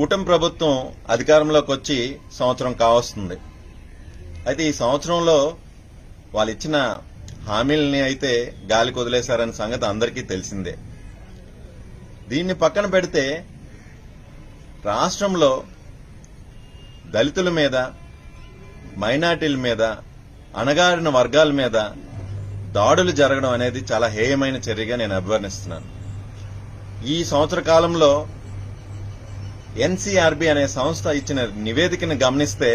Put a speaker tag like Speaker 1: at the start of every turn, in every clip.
Speaker 1: కూటమి ప్రభుత్వం అధికారంలోకి వచ్చి సంవత్సరం కావస్తుంది. అయితే ఈ సంవత్సరంలో వాళ్ళు ఇచ్చిన హామీలని అయితే గాలికి వదిలేశారనే సంగతి అందరికీ తెలిసిందే. దీన్ని పక్కన పెడితే రాష్ట్రంలో దళితుల మీద మైనార్టీల మీద అణగారిన వర్గాల మీద దాడులు జరగడం అనేది చాలా హేయమైన చర్యగా నేను అభివర్ణిస్తున్నాను. ఈ సంవత్సర కాలంలో ఎన్సీఆర్బి అనే సంస్థ ఇచ్చిన నివేదికను గమనిస్తే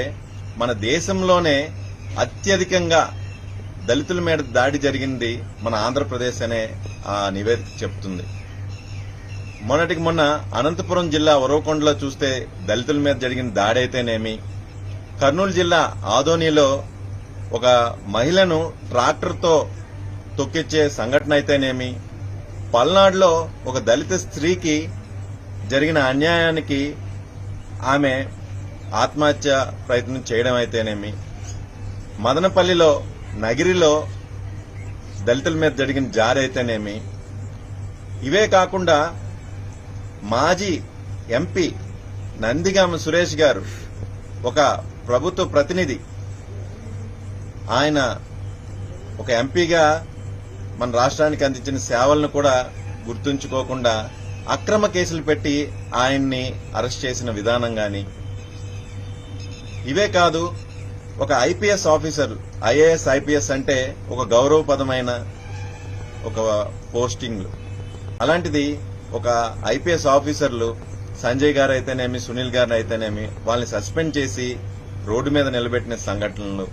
Speaker 1: మన దేశంలోనే అత్యధికంగా దళితుల మీద దాడి జరిగింది మన ఆంధ్రప్రదేశ్ అనే ఆ నివేదిక చెప్తుంది మొన్నటికి మొన్న అనంతపురం జిల్లా ఒరవకొండలో చూస్తే దళితుల మీద జరిగిన దాడి అయితేనేమి కర్నూలు జిల్లా ఆదోనిలో ఒక మహిళను ట్రాక్టర్తో తొక్కిచ్చే సంఘటన అయితేనేమి పల్నాడులో ఒక దళిత స్త్రీకి జరిగిన అన్యాయానికి ఆమె ఆత్మహత్య ప్రయత్నం చేయడం అయితేనేమి మదనపల్లిలో నగిరిలో దళితుల మీద జరిగిన జారి అయితేనేమి ఇవే కాకుండా మాజీ ఎంపీ నందిగామ సురేష్ గారు ఒక ప్రభుత్వ ప్రతినిధి. ఆయన ఒక ఎంపీగా మన రాష్ట్రానికి అందించిన సేవలను కూడా గుర్తుంచుకోకుండా అక్రమ కేసులు పెట్టి ఆయన్ని అరెస్ట్ చేసిన విధానం గాని ఇవే కాదు ఒక ఐపీఎస్ ఆఫీసర్ ఐఏఎస్ ఐపీఎస్ అంటే ఒక గౌరవపదమైన ఒక పోస్టింగ్లు. అలాంటిది ఒక ఐపీఎస్ ఆఫీసర్లు సంజయ్ గారు అయితేనేమి సునీల్ గారు అయితేనేమి వాళ్ళని సస్పెండ్ చేసి రోడ్డు మీద నిలబెట్టిన సంఘటనలు.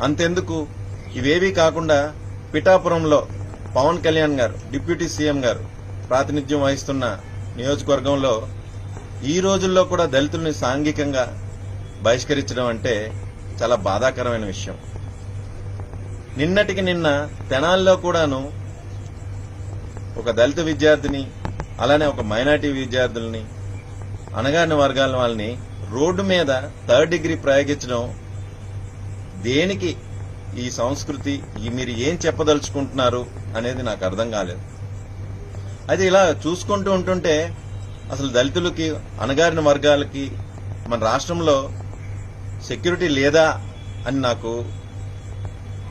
Speaker 1: అంతెందుకు? ఇవేవీ కాకుండా పిఠాపురంలో పవన్ కళ్యాణ్ గారు డిప్యూటీ సీఎం గారు ప్రాతినిధ్యం వహిస్తున్న నియోజకవర్గంలో ఈ రోజుల్లో కూడా దళితుల్ని సాంఘికంగా బహిష్కరించడం అంటే చాలా బాధాకరమైన విషయం. నిన్నటికి నిన్న తెనాల్లో కూడాను ఒక దళిత విద్యార్థిని అలానే ఒక మైనార్టీ విద్యార్థుల్ని అనగాని వర్గాల వాళ్ళని రోడ్డు మీద థర్డ్ డిగ్రీ ప్రయోగించడం దేనికి ఈ సంస్కృతి మీరు ఏం చెప్పదలుచుకుంటున్నారు అనేది నాకు అర్థం కాలేదు. అయితే ఇలా చూసుకుంటూ ఉంటుంటే అసలు దళితులకి అణగారిన వర్గాలకి మన రాష్ట్రంలో సెక్యూరిటీ లేదా అని నాకు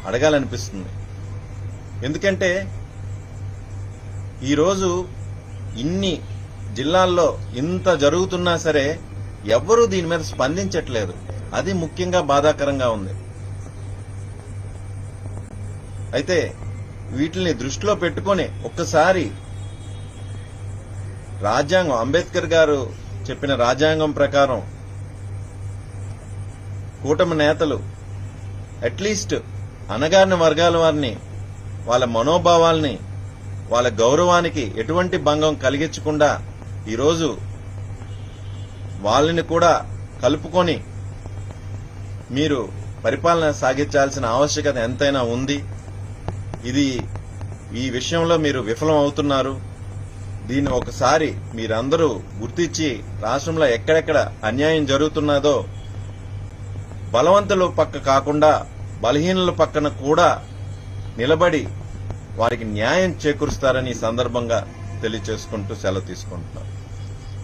Speaker 1: అడగాలనిపిస్తుంది. ఎందుకంటే ఈరోజు ఇన్ని జిల్లాల్లో ఇంత జరుగుతున్నా సరే ఎవ్వరూ దీని మీద స్పందించట్లేదు. అది ముఖ్యంగా బాధాకరంగా ఉంది. అయితే వీటిని దృష్టిలో పెట్టుకొని ఒక్కసారి రాజ్యాంగం అంబేద్కర్ గారు చెప్పిన రాజ్యాంగం ప్రకారం కూటమి నేతలు అట్లీస్ట్ అనగారిన వర్గాల వారిని వాళ్ళ మనోభావాల్ని వాళ్ళ గౌరవానికి ఎటువంటి భంగం కలిగించకుండా ఈరోజు వాళ్ళని కూడా కలుపుకొని మీరు పరిపాలన సాగించాల్సిన ఆవశ్యకత ఎంతైనా ఉంది. ఇది ఈ విషయంలో మీరు విఫలం అవుతున్నారు దీన్ని ఒకసారి మీరందరూ గుర్తించి రాష్ట్రంలో ఎక్కడెక్కడ అన్యాయం జరుగుతున్నదో బలవంతుల పక్క కాకుండా బలహీనుల పక్కన కూడా నిలబడి వారికి న్యాయం చేకూరుస్తారని ఈ సందర్భంగా తెలియచేసుకుంటూ సెలవు తీసుకుంటున్నాను